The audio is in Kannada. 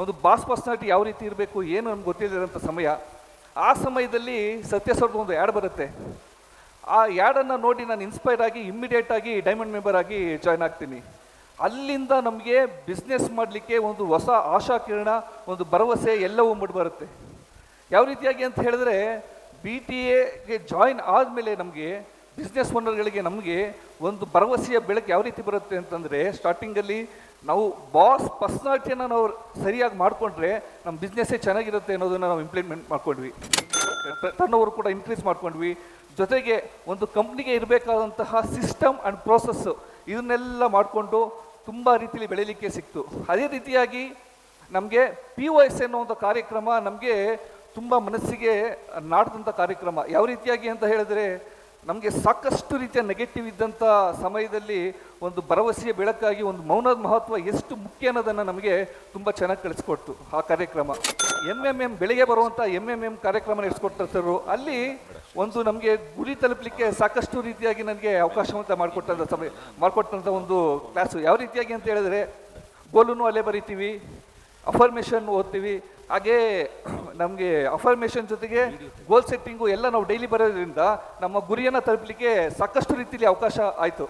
ಒಂದು ಬಾಸ್ ಪರ್ಸ್ನಾಲಿಟಿ ಯಾವ ರೀತಿ ಇರಬೇಕು, ಏನು ನಮ್ಗೆ ಗೊತ್ತಿಲ್ಲದಂಥ ಸಮಯ, ಆ ಸಮಯದಲ್ಲಿ ಸತ್ಯ ಸರ್ದು ಒಂದು ಆ್ಯಡ್ ಬರುತ್ತೆ. ಆ ಆ್ಯಡನ್ನು ನೋಡಿ ನಾನು ಇನ್ಸ್ಪೈರ್ ಆಗಿ ಇಮ್ಮಿಡಿಯೇಟ್ ಆಗಿ ಡೈಮಂಡ್ ಮೆಂಬರ್ ಆಗಿ ಜಾಯ್ನ್ ಆಗ್ತೀನಿ. ಅಲ್ಲಿಂದ ನಮಗೆ ಬಿಸ್ನೆಸ್ ಮಾಡಲಿಕ್ಕೆ ಒಂದು ಹೊಸ ಆಶಾಕಿರಣ ಒಂದು ಭರವಸೆ ಎಲ್ಲವೂ ಮೂಡಿಬರುತ್ತೆ ಯಾವ ರೀತಿಯಾಗಿ ಅಂತ ಹೇಳಿದ್ರೆ ಬಿ ಟಿ ಎಗೆ ಜಾಯಿನ್ ಆದಮೇಲೆ ನಮಗೆ ಬಿಸ್ನೆಸ್ ಓನರ್ಗಳಿಗೆ ನಮಗೆ ಒಂದು ಭರವಸೆಯ ಬೆಳಕು ಯಾವ ರೀತಿ ಬರುತ್ತೆ ಅಂತಂದರೆ ಸ್ಟಾರ್ಟಿಂಗಲ್ಲಿ ನಾವು ಬಾಸ್ ಪರ್ಸ್ನಾಲಿಟಿಯನ್ನು ನಾವು ಸರಿಯಾಗಿ ಮಾಡಿಕೊಂಡ್ರೆ ನಮ್ಮ ಬಿಸ್ನೆಸ್ಸೇ ಚೆನ್ನಾಗಿರುತ್ತೆ ಅನ್ನೋದನ್ನು ನಾವು ಇಂಪ್ಲಿಮೆಂಟ್ ಮಾಡ್ಕೊಂಡ್ವಿ. ಟರ್ನ್ ಕೂಡ ಇನ್ಕ್ರೀಸ್ ಮಾಡ್ಕೊಂಡ್ವಿ. ಜೊತೆಗೆ ಒಂದು ಕಂಪ್ನಿಗೆ ಇರಬೇಕಾದಂತಹ ಸಿಸ್ಟಮ್ ಆ್ಯಂಡ್ ಪ್ರೋಸೆಸ್ಸು ಇದನ್ನೆಲ್ಲ ಮಾಡಿಕೊಂಡು ತುಂಬ ರೀತಿಯಲ್ಲಿ ಬೆಳೀಲಿಕ್ಕೆ ಸಿಕ್ತು. ಅದೇ ರೀತಿಯಾಗಿ ನಮಗೆ ಪಿ ಒ ಎಸ್ ಎನ್ನುವಂಥ ಕಾರ್ಯಕ್ರಮ ನಮಗೆ ತುಂಬ ಮನಸ್ಸಿಗೆ ನಾಡಿದಂಥ ಕಾರ್ಯಕ್ರಮ. ಯಾವ ರೀತಿಯಾಗಿ ಅಂತ ಹೇಳಿದ್ರೆ ನಮಗೆ ಸಾಕಷ್ಟು ರೀತಿಯ ನೆಗೆಟಿವ್ ಇದ್ದಂಥ ಸಮಯದಲ್ಲಿ ಒಂದು ಭರವಸೆಯ ಬೆಳಕಾಗಿ, ಒಂದು ಮೌನದ ಮಹತ್ವ ಎಷ್ಟು ಮುಖ್ಯ ಅನ್ನೋದನ್ನು ನಮಗೆ ತುಂಬ ಚೆನ್ನಾಗಿ ಕಳಿಸ್ಕೊಡ್ತು ಆ ಕಾರ್ಯಕ್ರಮ. ಎಂ ಎಂ ಎಂ ಬೆಳಿಗ್ಗೆ ಬರುವಂಥ ಎಂ ಎಂ ಎಂ ಕಾರ್ಯಕ್ರಮ ನಡೆಸ್ಕೊಟ್ಟಿರ್ತಾರೆ ಅಲ್ಲಿ ಒಂದು ನಮಗೆ ಗುರಿ ತಲುಪಲಿಕ್ಕೆ ಸಾಕಷ್ಟು ರೀತಿಯಾಗಿ ನನಗೆ ಅವಕಾಶವಂತ ಮಾಡಿಕೊಟ್ಟಂಥ ಸಮಯ ಮಾಡಿಕೊಟ್ಟಂಥ ಒಂದು ಕ್ಲಾಸು ಯಾವ ರೀತಿಯಾಗಿ ಅಂತ ಹೇಳಿದ್ರೆ, ಗೋಲುನು ಅಲ್ಲೇ ಬರಿತೀವಿ ಅಫರ್ಮೇಷನ್ ಓದ್ತೀವಿ, ಹಾಗೇ ನಮಗೆ ಅಫರ್ಮೇಷನ್ ಜೊತೆಗೆ ಗೋಲ್ ಸೆಟ್ಟಿಂಗು ಎಲ್ಲ ನಾವು ಡೈಲಿ ಬರೋದ್ರಿಂದ ನಮ್ಮ ಗುರಿಯನ್ನು ತಲುಪಲಿಕ್ಕೆ ಸಾಕಷ್ಟು ರೀತಿಯಲ್ಲಿ ಅವಕಾಶ ಆಯಿತು.